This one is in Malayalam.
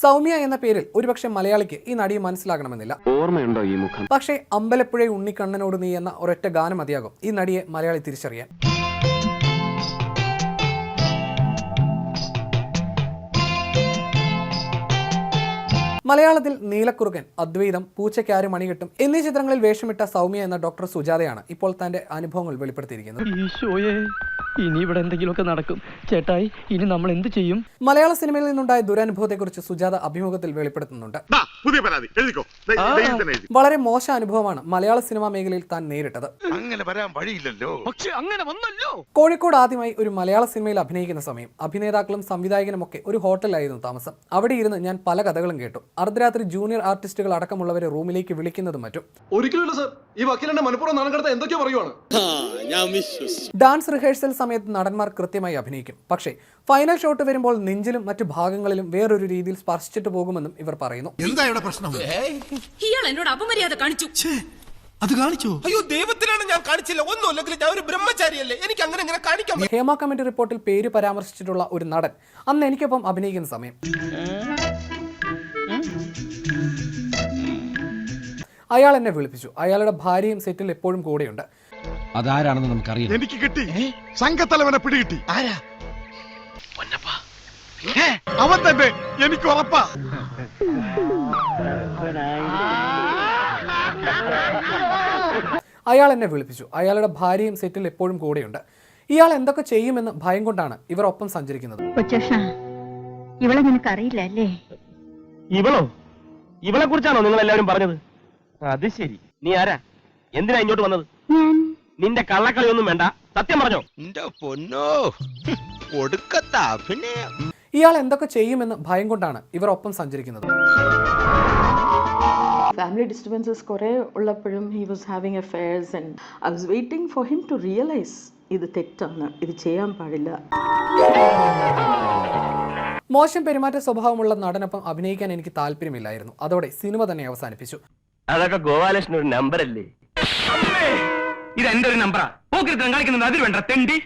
സൗമ്യ എന്ന പേരിൽ ഒരുപക്ഷെ മലയാളിക്ക് ഈ നടിയെ മനസ്സിലാകണമെന്നില്ല. ഓർമ്മയുണ്ടോ ഈ മുഖം? പക്ഷേ അമ്പലപ്പുഴ ഉണ്ണിക്കണ്ണനോട് നീ എന്ന ഒരൊറ്റ ഗാനം മതിയാകും ഈ നടിയെ മലയാളി തിരിച്ചറിയാൻ. മലയാളത്തിൽ നീലക്കുറുകൻ അദ്വൈതം പൂച്ചയ്ക്കാരും മണികെട്ടും എന്നീ ചിത്രങ്ങളിൽ വേഷമിട്ട സൗമ്യ എന്ന ഡോക്ടർ സുജാതയാണ് ഇപ്പോൾ തന്റെ അനുഭവങ്ങൾ വെളിപ്പെടുത്തിയിരിക്കുന്നത്. ഇനി ഇവിടെ എന്തെങ്കിലുമൊക്കെ നടക്കും. ചേട്ടായി ഇനി നമ്മൾ എന്ത് ചെയ്യും? മലയാള സിനിമയിൽ നിന്നുണ്ടായ ദുരനുഭവത്തെക്കുറിച്ച് സുജാത അഭിമുഖത്തിൽ വെളിപ്പെടുത്തുന്നുണ്ട്. വളരെ മോശം അനുഭവമാണ് മലയാള സിനിമാ മേഖലയിൽ താൻ നേരിട്ടത്. അങ്ങനെ വരാൻ വഴിയില്ലല്ലോ. പക്ഷെ അങ്ങനെ വന്നല്ലോ. കോഴിക്കോട് ആദ്യമായി ഒരു മലയാള സിനിമയിൽ അഭിനയിക്കുന്ന സമയം. അഭിനേതാക്കളും സംവിധായകനും ഒക്കെ ഒരു ഹോട്ടലിലായിരുന്നു താമസം. അവിടെ ഇരുന്ന് ഞാൻ പല കഥകളും കേട്ടു. അർദ്ധരാത്രി ജൂനിയർ ആർട്ടിസ്റ്റുകൾ അടക്കമുള്ളവരെ റൂമിലേക്ക് വിളിക്കുന്നതും മറ്റും. ഒരിക്കലും സർ. ഈ വക്കീലിന്റെ മനഃപൂർവം നാണം എന്തൊക്കെയോ പറയുവാണ്. ഡാൻസ് റിഹേഴ്സൽ സമയത്ത് നടന്മാർ കൃത്യമായി അഭിനയിക്കും. പക്ഷേ ഫൈനൽ ഷോട്ട് വരുമ്പോൾ നെഞ്ചിലും മറ്റു ഭാഗങ്ങളിലും വേറൊരു രീതിയിൽ സ്പർശിച്ചിട്ട് പോകുമെന്നും ഇവർ പറയുന്നു. എന്താ ഇവിടെ പ്രശ്നം? ഇയാൾ എന്നോട് അപമര്യാദ കാണിച്ചു. അത് കാണിച്ചോ? അയ്യോ ദൈവത്തിനാണ് ഞാൻ കാണിച്ചില്ല. ഒന്നുമില്ലെങ്കിൽ ഞാൻ ഒരു ബ്രഹ്മചാരിയല്ലേ? എനിക്ക് അങ്ങനെ ഇങ്ങനെ കാണിക്കാൻ ഹേമ കമ്മിറ്റി റിപ്പോർട്ടിൽ പേര് പരാമർശിച്ചിട്ടുള്ള ഒരു നടൻ. അന്ന് എനിക്കൊപ്പം അഭിനയിക്കുന്ന സമയം. അയാൾ എന്നെ വിളിപ്പിച്ചു. അയാളുടെ ഭാര്യയും സെറ്റിൽ എപ്പോഴും കൂടെയുണ്ട്. അതാരാണെന്ന് നമുക്കറിയാം എനിക്ക് കിട്ടി. സംഘത്തലവനെ പിടികിട്ടി. ആരാ? അവൻ തന്നെ. എനിക്ക് ഉറപ്പാ. അയാൾ എന്നെ വിളിപ്പിച്ചു. അയാളുടെ ഭാര്യയും സെറ്റിൽ എപ്പോഴും കൂടെയുണ്ട്. ഇയാൾ എന്തൊക്കെ ചെയ്യുമെന്ന് ഭയം കൊണ്ടാണ് ഇവർ ഒപ്പം സഞ്ചരിക്കുന്നത്. ഇവളെ നിനക്ക് അറിയില്ല അല്ലേ? ഇവളോ? ഇവളെ കുറിച്ചാണോ നിങ്ങൾ എല്ലാവരും പറഞ്ഞത്? അത് ശരി. നീ ആരാ? എന്തിനാ ഇങ്ങോട്ട് വന്നത്? ഞാൻ നിന്റെ കള്ളക്കളിയൊന്നും വേണ്ട. സത്യം പറഞ്ഞോ? നിന്റെ പൊന്നോ. കൊടുക്കത്ത അഭിനയം. ഇയാൾ എന്തൊക്കെ ചെയ്യുമെന്ന് ഭയം കൊണ്ടാണ് ഇവർ ഒപ്പം സഞ്ചരിക്കുന്നത്. ഫാമിലി ഡിസ്റ്റർബൻസസ് കുറേ ഉള്ളപ്പോഴും he was having affairs and I was waiting for him to realise ഇത് തെറ്റാണ് ഇത് ചെയ്യാൻ പാടില്ല. മോശം പെരുമാറ്റ സ്വഭാവമുള്ള നടനൊപ്പം അഭിനയിക്കാൻ എനിക്ക് താല്പര്യമില്ലായിരുന്നു. അതോടെ സിനിമ തന്നെ അവസാനിപ്പിച്ചു. അതൊക്കെ ഗോപാലകൃഷ്ണൻ ഒരു നമ്പർ അല്ലേ? ഇത് എന്റെ ഒരു നമ്പറാ പോക്കിരുത്തം കളിക്കുന്നത് അതിൽ വേണ്ട തെണ്ടി.